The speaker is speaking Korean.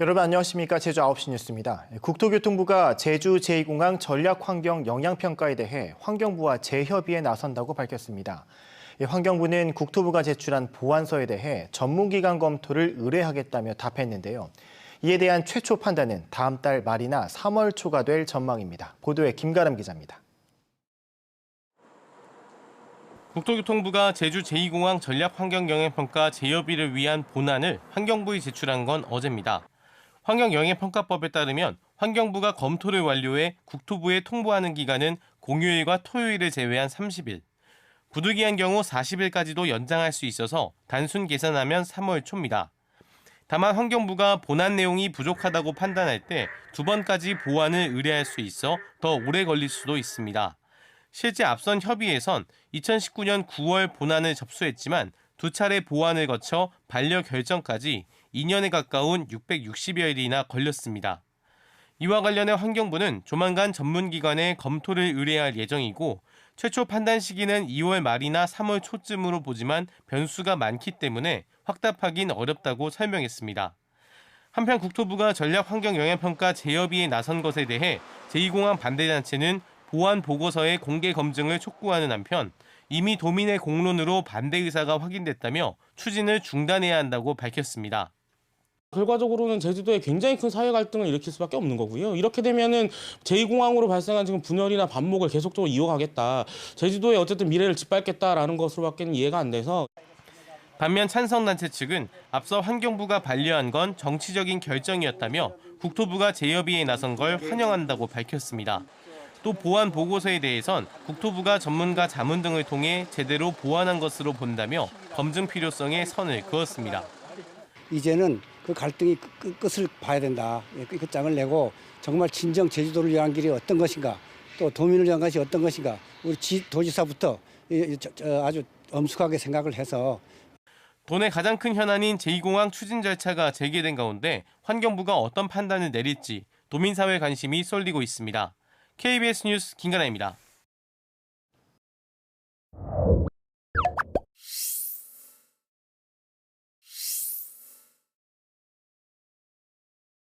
여러분 안녕하십니까 제주 9시 뉴스입니다. 국토교통부가 제주 제2공항 전략환경 영향평가에 대해 환경부와 재협의에 나선다고 밝혔습니다. 이 환경부는 국토부가 제출한 보완서에 대해 전문기관 검토를 의뢰하겠다며 답했는데요. 이에 대한 최초 판단은 다음 달 말이나 3월 초가 될 전망입니다. 보도에 김가람 기자입니다. 국토교통부가 제주 제2공항 전략환경영향평가 재협의를 위한 본안을 환경부에 제출한 건 어제입니다. 환경영향평가법에 따르면 환경부가 검토를 완료해 국토부에 통보하는 기간은 공휴일과 토요일을 제외한 30일, 부득이한 경우 40일까지도 연장할 수 있어서 단순 계산하면 3월 초입니다. 다만 환경부가 본안 내용이 부족하다고 판단할 때 두 번까지 보완을 의뢰할 수 있어 더 오래 걸릴 수도 있습니다. 실제 앞선 협의에선 2019년 9월 본안을 접수했지만 두 차례 보완을 거쳐 반려 결정까지 2년에 가까운 660여일이나 걸렸습니다. 이와 관련해 환경부는 조만간 전문기관에 검토를 의뢰할 예정이고 최초 판단 시기는 2월 말이나 3월 초쯤으로 보지만 변수가 많기 때문에 확답하긴 어렵다고 설명했습니다. 한편 국토부가 전략환경영향평가 재협의에 나선 것에 대해 제2공항 반대단체는 보안 보고서의 공개 검증을 촉구하는 한편 이미 도민의 공론으로 반대 의사가 확인됐다며 추진을 중단해야 한다고 밝혔습니다. 결과적으로는 제주도에 굉장히 큰 사회 갈등을 일으킬 수밖에 없는 거고요. 이렇게 되면은 제2공항으로 발생한 지금 분열이나 반목을 계속적으로 이어가겠다. 제주도의 어쨌든 미래를 짓밟겠다라는 것으로밖에는 이해가 안 돼서 반면 찬성단체 측은 앞서 환경부가 반려한 건 정치적인 결정이었다며 국토부가 재협의에 나선 걸 환영한다고 밝혔습니다. 또 보안 보고서에 대해선 국토부가 전문가 자문 등을 통해 제대로 보완한 것으로 본다며 검증 필요성에 선을 그었습니다. 이제는 그 갈등이 끝을 봐야 된다. 예, 그 끝장을 내고 정말 진정 제주도를 위한 길이 어떤 것인가, 또 도민을 위한 것이 어떤 것인가, 우리 지, 도지사부터 아주 엄숙하게 생각을 해서 도내 가장 큰 현안인 제2공항 추진 절차가 재개된 가운데 환경부가 어떤 판단을 내릴지 도민사회 관심이 쏠리고 있습니다. KBS 뉴스 김가나입니다.